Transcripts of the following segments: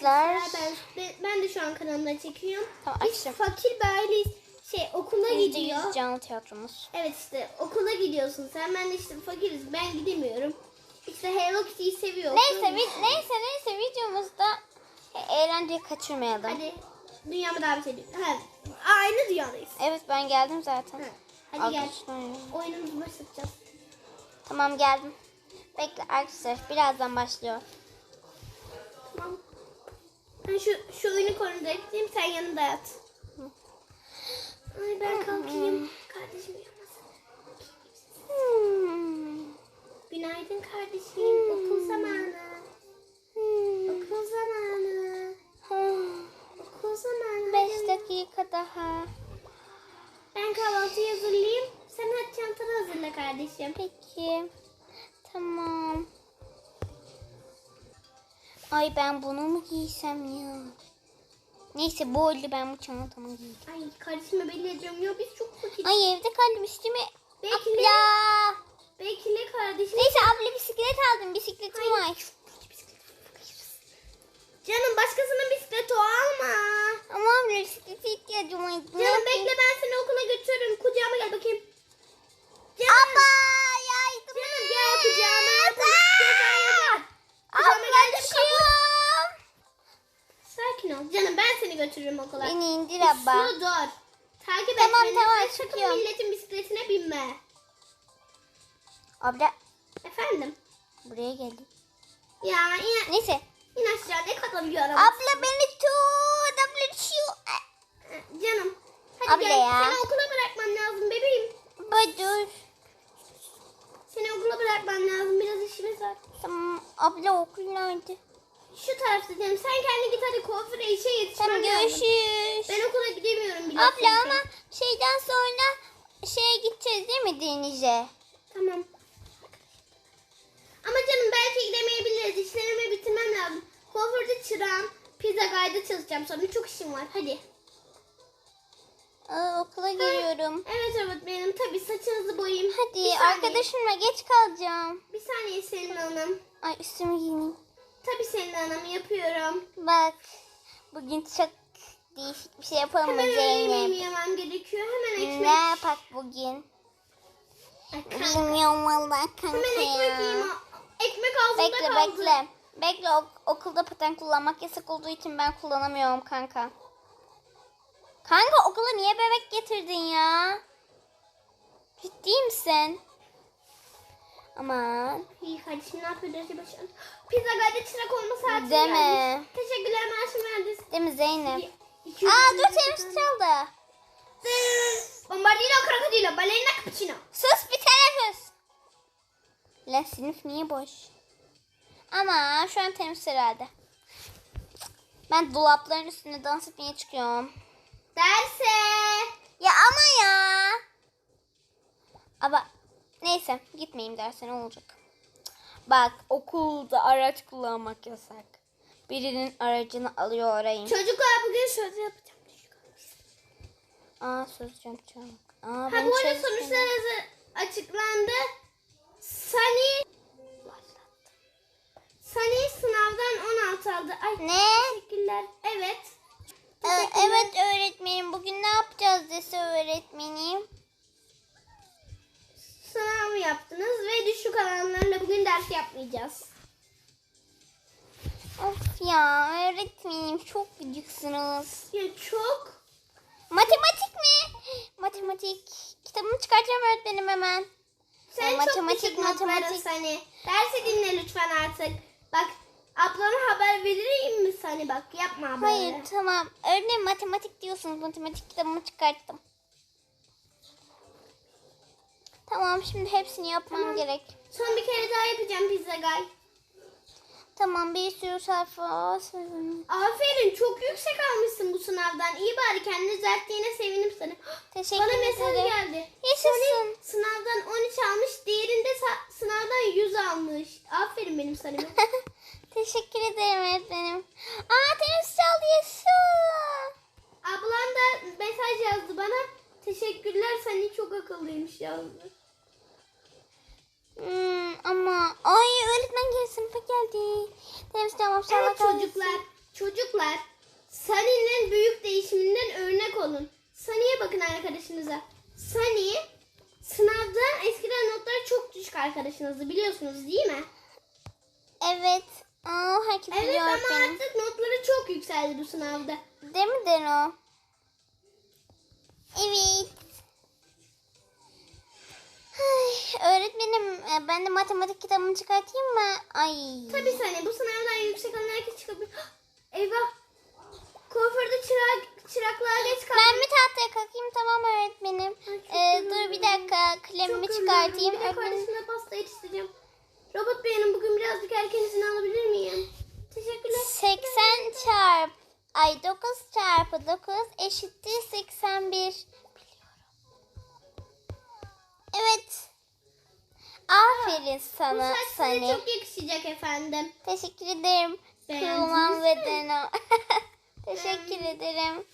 Arkadaşlar. Ben, ben, de şu an kanalımda çekiyorum. Tamam, Biz açtım. fakir bir aileyiz. Şey okula gidiyor. %100 canlı tiyatromuz. Evet işte okula gidiyorsun sen. Ben de işte fakiriz. Ben gidemiyorum. İşte Hello Kitty'yi seviyor. Neyse, vi- neyse neyse videomuzda e, eğlenceyi kaçırmayalım. Hadi dünyamı davet ediyorum. Ha, aynı dünyadayız. Evet ben geldim zaten. Ha, Hadi gel. Arkadaşlar. Oyunumuzu başlatacağız. Tamam geldim. Bekle arkadaşlar birazdan başlıyor. Tamam. Ben şu, şu oyunu konuda ekleyeyim sen yanında yat. Ay ben kalkayım. Kardeşim uyumasın. Hmm. Günaydın kardeşim. Okul zamanı. Hmm. Okul zamanı. Hmm. Okul zamanı. Beş dakika daha. Ben kahvaltıyı hazırlayayım. Sen hadi çantanı hazırla kardeşim. Peki. Ay ben bunu mu giysem ya? Neyse bu oldu ben bu çantamı giyeyim. Ay kardeşime belli ediyorum. Ya biz çok fakiriz. Ay evde kaldım üstüme. Bekle. Abla. Bekle kardeşim. Neyse abla bisiklet aldım. Bisikletim Ay. var. Abla okul nerede? Şu tarafta canım. Sen kendi git hadi kuaföre işe yetişmem Tamam görüşürüz. Ben okula gidemiyorum biliyorsun. Abla ama şeyden sonra şeye gideceğiz değil mi denize? Tamam. Ama canım belki gidemeyebiliriz. İşlerimi bitirmem lazım. Kuaförde çırağım. Pizza gayda çalışacağım sonra. Çok işim var. Hadi. Aa, okula geliyorum. Evet evet benim. Tabii saçınızı boyayayım. Bir Hadi saniye. arkadaşımla geç kalacağım. Bir saniye Selin Hanım. Ay üstümü giyineyim. Tabii Selin Hanım yapıyorum. Bak bugün çok değişik bir şey yapalım mı Hemen öğle yemeğimi Zeynep? yemem gerekiyor. Hemen ekmek. Ne yapak bugün? Ay, kanka. Bilmiyorum vallahi kanka Hemen ekmek yiyeyim. ya. Ekmek ağzımda Bekle kaldı. bekle. Bekle ok- okulda paten kullanmak yasak olduğu için ben kullanamıyorum kanka. Kanka okula niye bebek getirdin ya? Ciddi misin? Aman. İyi kardeşim ne yapıyor acaba şu an? Pizza gayda çırak olma saati Deme. gelmiş. Teşekkürler maaşım verdi. Değil mi Zeynep? İki- Aa dur temsil çaldı. Bombardino, krokodilo, balerina, cappuccino. Sus bir teneffüs. Lan sınıf niye boş? Ama şu an teneffüs herhalde. Ben dolapların üstünde dans etmeye çıkıyorum. Derse. Ya ama ya. Ama neyse gitmeyeyim derse ne olacak? Bak okulda araç kullanmak yasak. Birinin aracını alıyor orayı. Çocuklar bugün söz yapacağım. Aa söz yapacağım. Aa, Ha bu arada sonuçlar açıklandı. Sani Sani sınavdan 16 aldı. Ay Ne? teşekkürler. Evet. Ee, Teşekkürler. evet öğretmenim bugün ne yapacağız dese öğretmenim. Sınav yaptınız ve düşük alanlarla bugün ders yapmayacağız. Of ya öğretmenim çok gıcıksınız. Ya çok. Matematik mi? Matematik. Kitabımı çıkartacağım öğretmenim hemen. Sen Ya, çok matematik, matematik. Sani. Dersi dinle lütfen artık. Bak ablana haber vereyim mi Sani bak yapma böyle. Hayır tamam. Öğretmenim matematik diyorsunuz. Matematik kitabımı çıkarttım. Tamam şimdi hepsini yapmam Tamam. gerek. Son bir kere daha yapacağım pizza guy. Tamam bir sürü sayfa. Aferin çok yüksek almışsın bu sınavdan. İyi bari kendini düzelttiğine sevindim sana. Teşekkür Bana mesaj ederim. geldi. Yaşasın. Sınavdan 13 almış, diğerinde sınavdan 100 almış. Aferin benim Sani'me. Teşekkür ederim öğretmenim. Aa tenis çaldı yaşasın. Ablam da mesaj yazdı bana. Teşekkürler Sani çok akıllıymış yazdı. Hmm, ama ay öğretmen gelsin sınıfa geldi. Tenis çalmam Evet kahretsin. çocuklar. Çocuklar, Sunny'nin büyük değişiminden örnek olun. Sunny'e bakın arkadaşınıza. Sunny, sınavda eskiden notları çok düşük arkadaşınızdı biliyorsunuz değil mi? Evet. Aa, herkes Evet biliyor ama öğretmenim. artık notları çok yükseldi bu sınavda. Değil mi Deno? Evet. Öğretmenim e, ben de matematik kitabımı çıkartayım mı? Ay. Tabii Sunny bu sınavdan yüksek alan herkes çıkabilir. Eyvah! Kuaförde çırak, çıraklığa geç kaldım. Ben bir tahtaya kalkayım tamam öğretmenim. Çok Ee, dur bir dakika kalemimi Çok çıkartayım. Bir de kardeşimle pasta yetiştireceğim. Robot Bey'in bugün birazcık erken izin alabilir miyim? Teşekkürler. 80 çarp ay 9 çarpı 9 eşittir 81. Evet. Aferin Bu sana saç size Sani. çok yakışacak efendim. Teşekkür ederim. Beğendiniz Kılmam mi? ve Deno. Teşekkür ederim.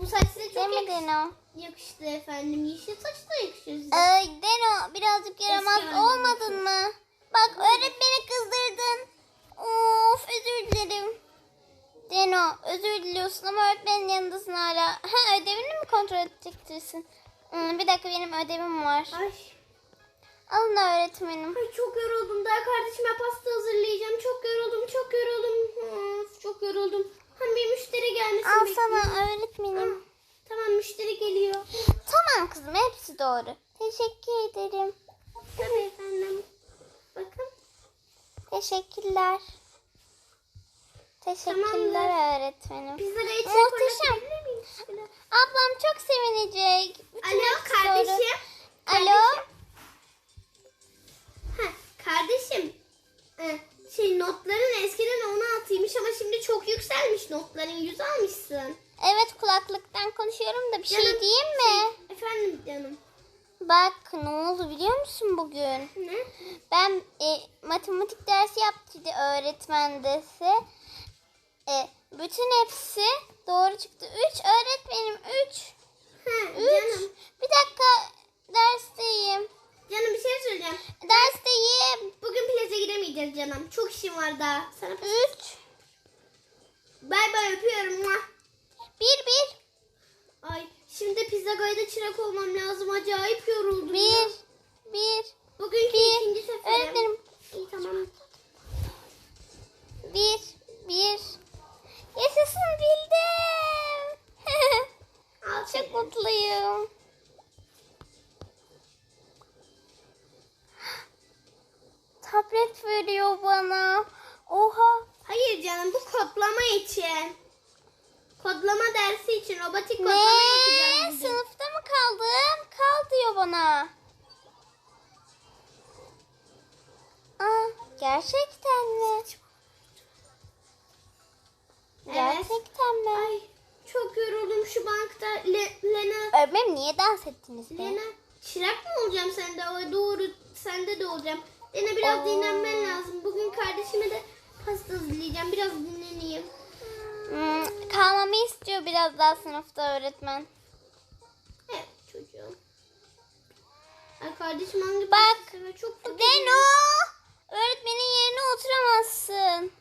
Bu saç size Değil çok mi yakış- Deno? yakıştı efendim. Yeşil saç da yakışıyor size. Ay Deno birazcık yaramaz Eski olmadın mı? Bak öğretmeni kızdırdın. Of özür dilerim. Deno özür diliyorsun ama öğretmenin yanındasın hala. Ha ödevini mi kontrol edecektirsin? Hmm, bir dakika benim ödevim var. Ay, Alın öğretmenim. ay çok yoruldum. Daha kardeşime pasta hazırlayacağım. Çok yoruldum, çok yoruldum. Of, çok yoruldum. Hem bir müşteri gelmesin Al bekliyorum. sana öğretmenim. Tamam müşteri geliyor. Tamam kızım hepsi doğru. Teşekkür ederim. Tabii efendim. Bakın. Teşekkürler. Teşekkürler öğretmenim. Pizzagayı içine Muhteşem. miyim? Ablam çok sevinecek. Bütün Alo kardeşim. Alo. Ha, kardeşim. Ee, şey notların eskiden 16'ymış ama şimdi çok yükselmiş notların 100 almışsın. Evet kulaklıktan konuşuyorum da bir şey Canım, diyeyim mi? Efendim canım. Bak ne oldu biliyor musun bugün? Ne? Ben e, matematik dersi yaptıydı öğretmen dese. E, bütün hepsi doğru çıktı. 3 öğretmenim 3. Ha, 3. canım. Bir dakika dersteyim. Canım bir şey söyleyeceğim. Dersteyim. Bugün plaza gidemeyeceğiz canım. Çok işim var daha. Sana 3. bay bay öpüyorum. Muah. 1 1 Ay şimdi pizza gayda çırak olmam lazım. Acayip yoruldum. 1 ya. 1 Bugünkü ikinci 1 seferim. Öğretmenim İyi tamam. Kal diyor bana. Aa, gerçekten mi? Evet. Gerçekten mi? Ay çok yoruldum şu bankta. Le, Lena, Öğretmenim niye dans ettiniz be? Lena çırak mı olacağım sende? O doğru sende de olacağım. Lena biraz Oo. dinlenmen lazım. Bugün kardeşime de pasta hazırlayacağım. Biraz dinleneyim. Hmm, kalmamı istiyor biraz daha sınıfta öğretmen. Ay kardeşim hangi Bak? Çok. Deno! Öğretmenin yerine oturamazsın.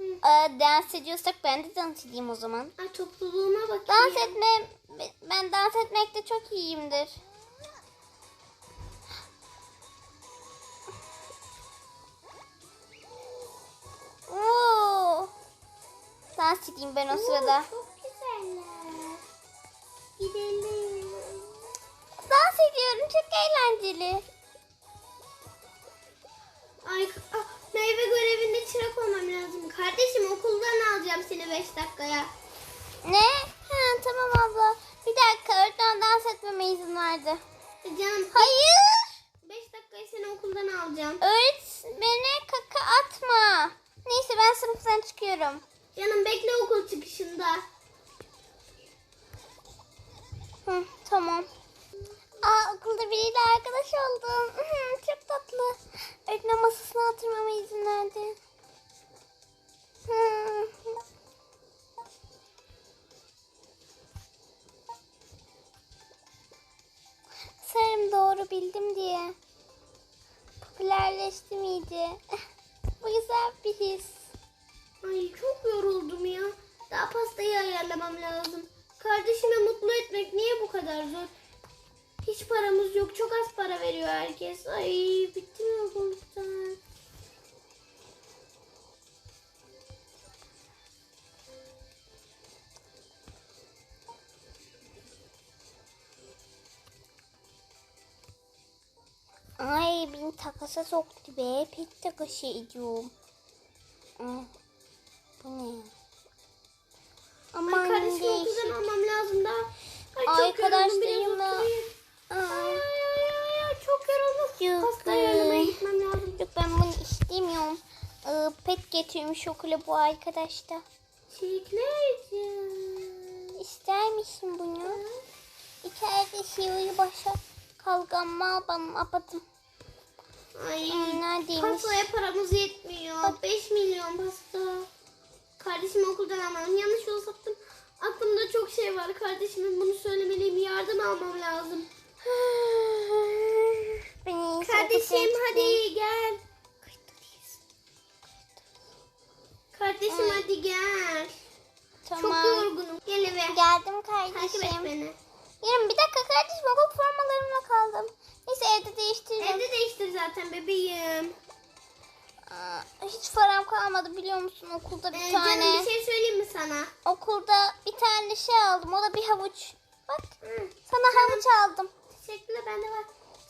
Ee, dans ediyorsak ben de dans edeyim o zaman. Ay topluluğuma bakayım. Dans etme, ben dans etmekte çok iyiyimdir. Oo. Dans edeyim ben o Oo, sırada. Çok güzeller. Gidelim. Dans ediyorum çok eğlenceli. Ay ah, meyve görevinde çırak olmam lazım. Kardeşim okuldan alacağım seni 5 dakikaya. Ne? Ha, tamam abla. Bir dakika öğretmen dans etmeme izin verdi. E Canım Hayır. 5 dakikaya seni okuldan alacağım. Öğretmene kaka atma. Neyse ben sınıftan çıkıyorum. Canım bekle okul çıkışında. Hı, tamam. Aa, okulda biriyle arkadaş oldum. Çok tatlı. Öğretmen masasına oturmama izin verdi. Sanırım doğru bildim diye. Popülerleştim iyice. Bu güzel bir his. Ay çok yoruldum ya. Daha pastayı ayarlamam lazım. Kardeşime mutlu etmek niye bu kadar zor? Hiç paramız yok. Çok az para veriyor herkes. Ay bitti mi okuldan? Ay beni takasa soktu be. Pek takası ediyorum. Ay, bu ne? Aman Ay kardeşimi değişik. okuldan almam lazım da. Ay çok yoruldum. Biraz Arkadaşlarımla- oturayım. Ay Ay, ay ay ay çok yoruldum. Yok, Hasta yanıma gitmem lazım. Yok ben bunu istemiyorum. Ee, pet getirmiş okula bu arkadaş da. Çileklerciğim. İster misin bunu? İçeride şiiri başa kalgamma bana apadım. Ay neredeymiş? pastaya paramız yetmiyor. 5 milyon pasta. Kardeşimi okuldan almam. Yanlış yol saptım. Aklımda çok şey var. Kardeşime bunu söylemeliyim. Yardım almam lazım. Ben Kardeşim hadi gel. Kardeşim hadi gel. Tamam. Çok yorgunum. Gel eve. Geldim Takip et kardeşim. beni. Yarın bir dakika kardeşim okul formalarımla kaldım. Neyse evde değiştireceğim. Evde değiştir zaten bebeğim. Aa, Hiç param kalmadı biliyor musun okulda bir Ee, tane. Canım bir şey söyleyeyim mi sana? Okulda bir tane şey aldım. O da bir havuç. Bak Hı. sana havuç aldım. Teşekkürler bende var.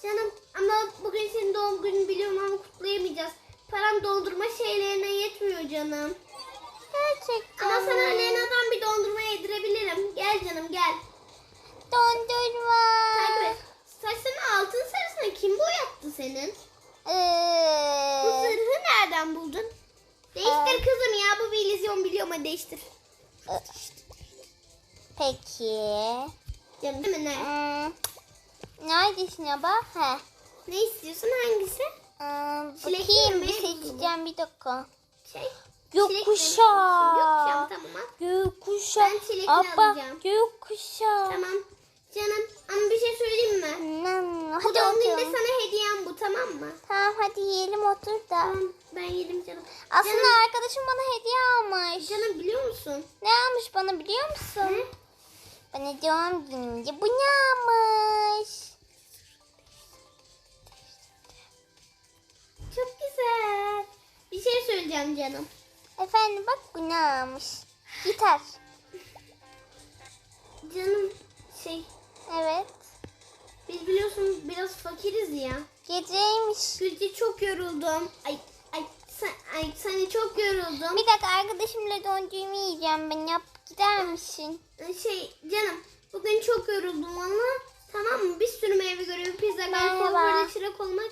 Canım ama bugün senin doğum günün biliyorum ama kutlayamayacağız. Param dondurma şeylerine yetmiyor canım. Gerçekten. Ama sana mi? Lena'dan bir dondurma yedirebilirim. Gel canım gel. Dondurma. Takip et. Saçlarını altın sarısına kim boyattı senin? Bu Ee, zırhı nereden buldun? Değiştir kızım ya bu bir illüzyon biliyorum hadi değiştir. peki. Canım değil mi ne? Hmm, neredesin ya bak? He. Ne istiyorsun hangisi? Çilekli bakayım mi? bir seçeceğim bir dakika. Şey. Gökkuşağı. Gökkuşağı tamam al. Gökkuşağı. Ben çilekli Abba, alacağım. gökkuşağı. Tamam. Canım ama bir şey söyleyeyim mi? Hmm, Bu hadi doğum gününde sana hediyem bu tamam mı? Tamam hadi yiyelim otur da. Tamam ben yedim canım. Aslında Canım, arkadaşım bana hediye almış. canım biliyor musun? Ne almış bana biliyor musun? Hı? Bana doğum günümde bu ne almış? Güzel. Bir şey söyleyeceğim canım. Efendim bak bu ne almış? Gitar. Canım şey Evet. biz biliyorsun biraz fakiriz ya. Geceymiş. Gülce çok yoruldum. Ay ay sen, ay seni çok yoruldum. Bir dakika arkadaşımla dondurma yiyeceğim ben yap gider misin? Şey canım bugün çok yoruldum valla. Tamam mı? Bir sürü meyve görevi, pizza, kalkmak, çırak olmak.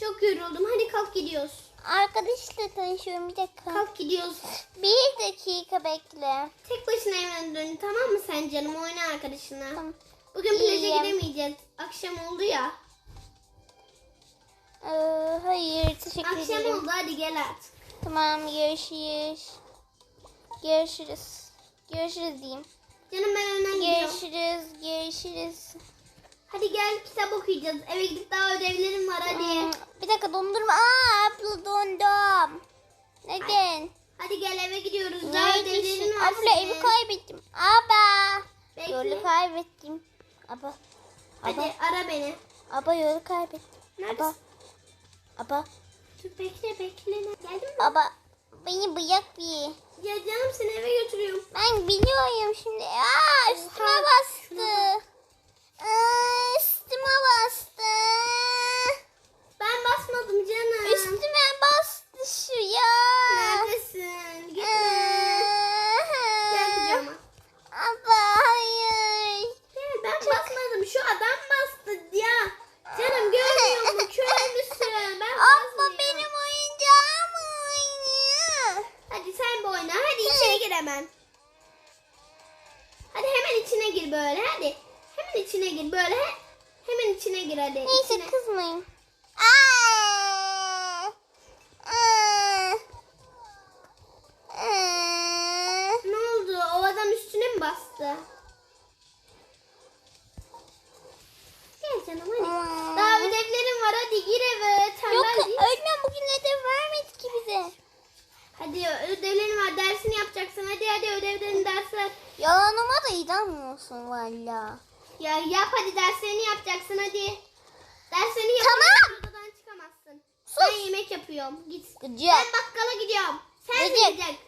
Çok yoruldum. Hadi kalk gidiyoruz. Arkadaşla tanışıyorum bir dakika. Kalk gidiyoruz. Bir dakika bekle. Tek başına evine dön tamam mı sen canım? Oyna arkadaşına. Tamam. Bugün plaja İyiyim. gidemeyeceğiz. Akşam oldu ya. Ee, hayır teşekkür Akşam ederim. oldu hadi gel artık. Tamam görüşürüz. Görüşürüz. Görüşürüz diyeyim. Canım ben önden gidiyorum. Görüşürüz. Görüşürüz. Hadi gel kitap okuyacağız. Eve gidip daha ödevlerim var hadi. Bir dakika dondurma. Aa abla dondum. Neden? Hadi gel eve gidiyoruz. Daha ödevlerin var Abla evi senin. kaybettim. Aba. Bekle. Yolu kaybettim. Aba. Hadi Aba. ara beni. Aba yolu kaybettim. Neredesin? Aba. Aba. Dur bekle bekle. Geldin mi? Aba. Beni bırak bir. Ya canım seni eve götürüyorum. Ben biliyorum şimdi. Aa üstüme Oha, bastı. Aa, üstüme bastı. Ben basmadım canım. Üstüme bastı şu ya. Neredesin? Gitme. Gel Aa. kucağıma. Aba hayır. Gel ben basmadım. Şu adam bastı ya. Canım görmüyor mu? Kör müsün? Ben Abla basmıyorum. benim oyuncağım oynuyor. Hadi sen bir oyna. Hadi içeri gir hemen. Hadi hemen içine gir böyle. Hadi. Hemen içine gir böyle. He- Hemen içine gir hadi. Neyse içine. kızmayın. Aa! Aa! Aa! Ne oldu? O adam üstüne mi bastı? Gel canım hadi. Aa. Daha ödevlerim var. Hadi gir eve. Yok Tembel değil. öğretmen bugün ödev vermedi ki bize. Hadi Saniye ödevlerin var. Dersini yapacaksın. Hadi hadi ödevlerin dersler. Yalanıma da inanmıyorsun valla. Ya yap hadi derslerini yapacaksın hadi. Derslerini yap. Tamam. Odadan çıkamazsın. Sus. Ben yemek yapıyorum. Git. Gıcık. Ben bakkala gidiyorum. Sen Gıcık. gidecek.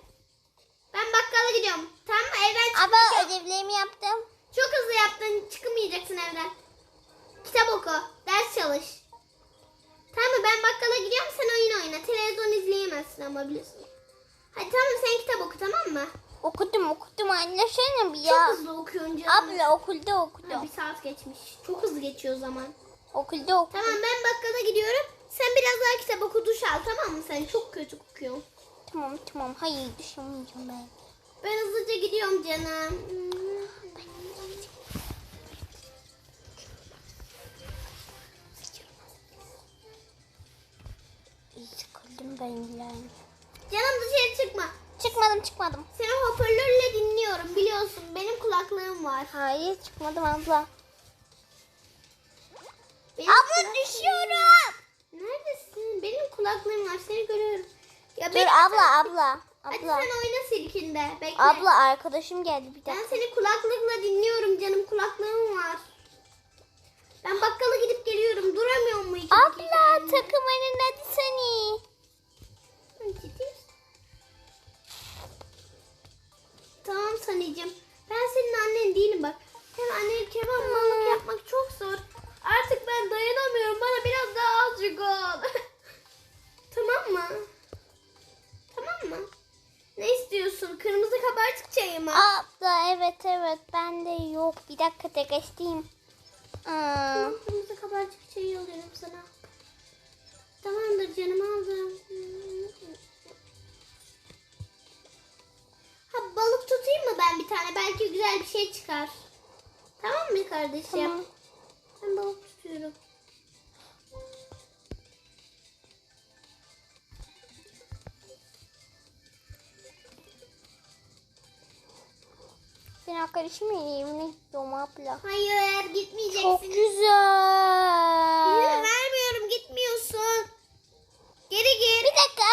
Ben bakkala gidiyorum. Tamam mı? Evden çık. Ama ödevlerimi yaptım. Çok hızlı yaptın. Çıkamayacaksın evden. Kitap oku. Ders çalış. Tamam mı? Ben bakkala gidiyorum. Sen oyun oyna. Televizyon izleyemezsin ama biliyorsun. Hadi tamam sen kitap oku tamam mı? Okudum okudum anlaşılmıyor bir Çok ya. hızlı okuyorsun canım. Abla okulda Ha, okudum. bir saat geçmiş. Çok hızlı geçiyor zaman. Okulda okudum. Tamam ben bakkala gidiyorum. Sen biraz daha kitap oku duş al tamam mı? Sen çok kötü kokuyorsun. Tamam tamam hayır düşünmeyeceğim ben. Ben hızlıca gidiyorum canım. Sıkıldım ben yani. Canım dışarı çıkma. Çıkmadım çıkmadım. Seni hoparlörle dinliyorum biliyorsun. Benim kulaklığım var. Hayır çıkmadım abla. Benim Abla kulaklığım- düşüyorum. Neredesin? Benim kulaklığım var. Seni görüyorum. Ya Dur abla abla. Hadi Abla. sen oyna silkinde. Bekle. Abla arkadaşım geldi bir Ben dakika. seni kulaklıkla dinliyorum canım. Kulaklığım var. Ben bakkala gidip geliyorum. Duramıyor mu Abla dakika? takımının adı seni. Ciddi Tamam Sanicim. Ben senin annen değilim bak. Hem annelik hem babalık yapmak çok zor. Artık ben dayanamıyorum. Bana biraz daha azıcık ol. tamam mı? Tamam mı? Ne istiyorsun? Kırmızı kabarcık çayı mı? Abla evet evet bende yok. Bir dakika tek açayım. Aa, Kırmızı kabarcık çayı alıyorum sana. Tamamdır canım aldım. Ha balık tutayım mı ben bir tane? Belki güzel bir şey çıkar. Tamam mı kardeşim? Tamam. Ben balık tutuyorum. ben arkadaşımın evine gidiyorum abla. Hayır gitmeyeceksin. Çok İzin güzel. vermiyorum gitmiyorsun. Geri gir. Bir dakika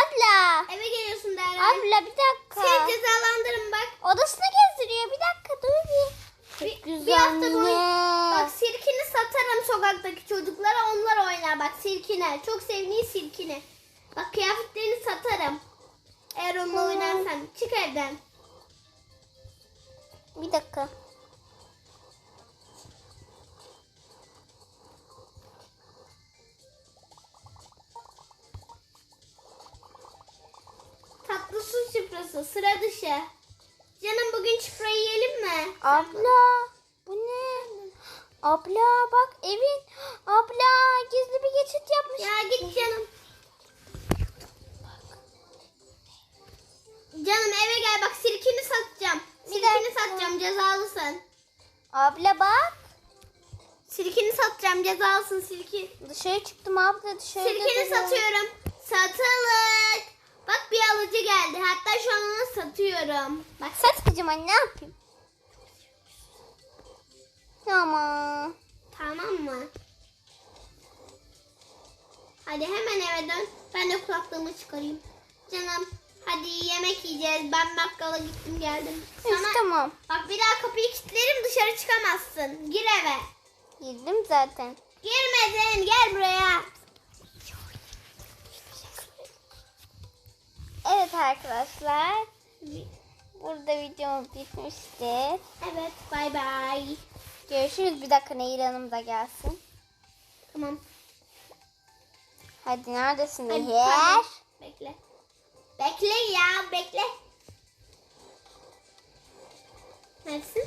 Abla bak evin. Abla gizli bir geçit yapmış. Ya git canım. Canım eve gel bak sirkini satacağım. Sirkini satacağım cezalısın. Abla bak. Sirkini satacağım cezalısın sirki. Dışarı çıktım abla dışarı. Sirkeni satıyorum. Satılık. Bak bir alıcı geldi. Hatta şu an onu satıyorum. Bak Sat kızım anne ne yapayım? Tamam. tamam mı? Hadi hemen eve dön. Ben de kulaklığımı çıkarayım. Canım hadi yemek yiyeceğiz. Ben bakkala gittim geldim. Sana... Sana Tamam. bak bir daha kapıyı kilitlerim dışarı çıkamazsın. Gir eve. Girdim zaten. Girmedin gel buraya. Evet arkadaşlar. Burada videomuz bitmiştir. Evet bay bay. Görüşürüz. Bir dakika Nehir Hanım da gelsin. Tamam. Hadi neredesin Hadi, Nehir? pardon. Bekle. Bekle ya bekle. Neredesin?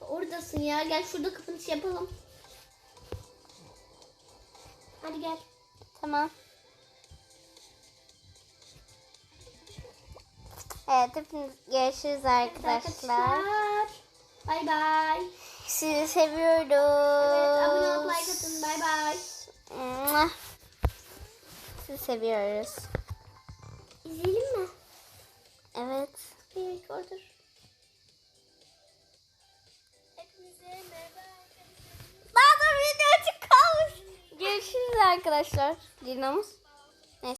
Oradasın ya. Gel şurada kapanış yapalım. Hadi gel. Tamam. Evet hepiniz görüşürüz arkadaşlar. Bay bay. Sizi seviyoruz. Evet abone olup like atın. Bay bay. Sizi seviyoruz. İzleyelim mi? Evet. Bir recorder. Hepinize merhaba arkadaşlar. Daha da video açık kalmış. Görüşürüz arkadaşlar. Dinamız.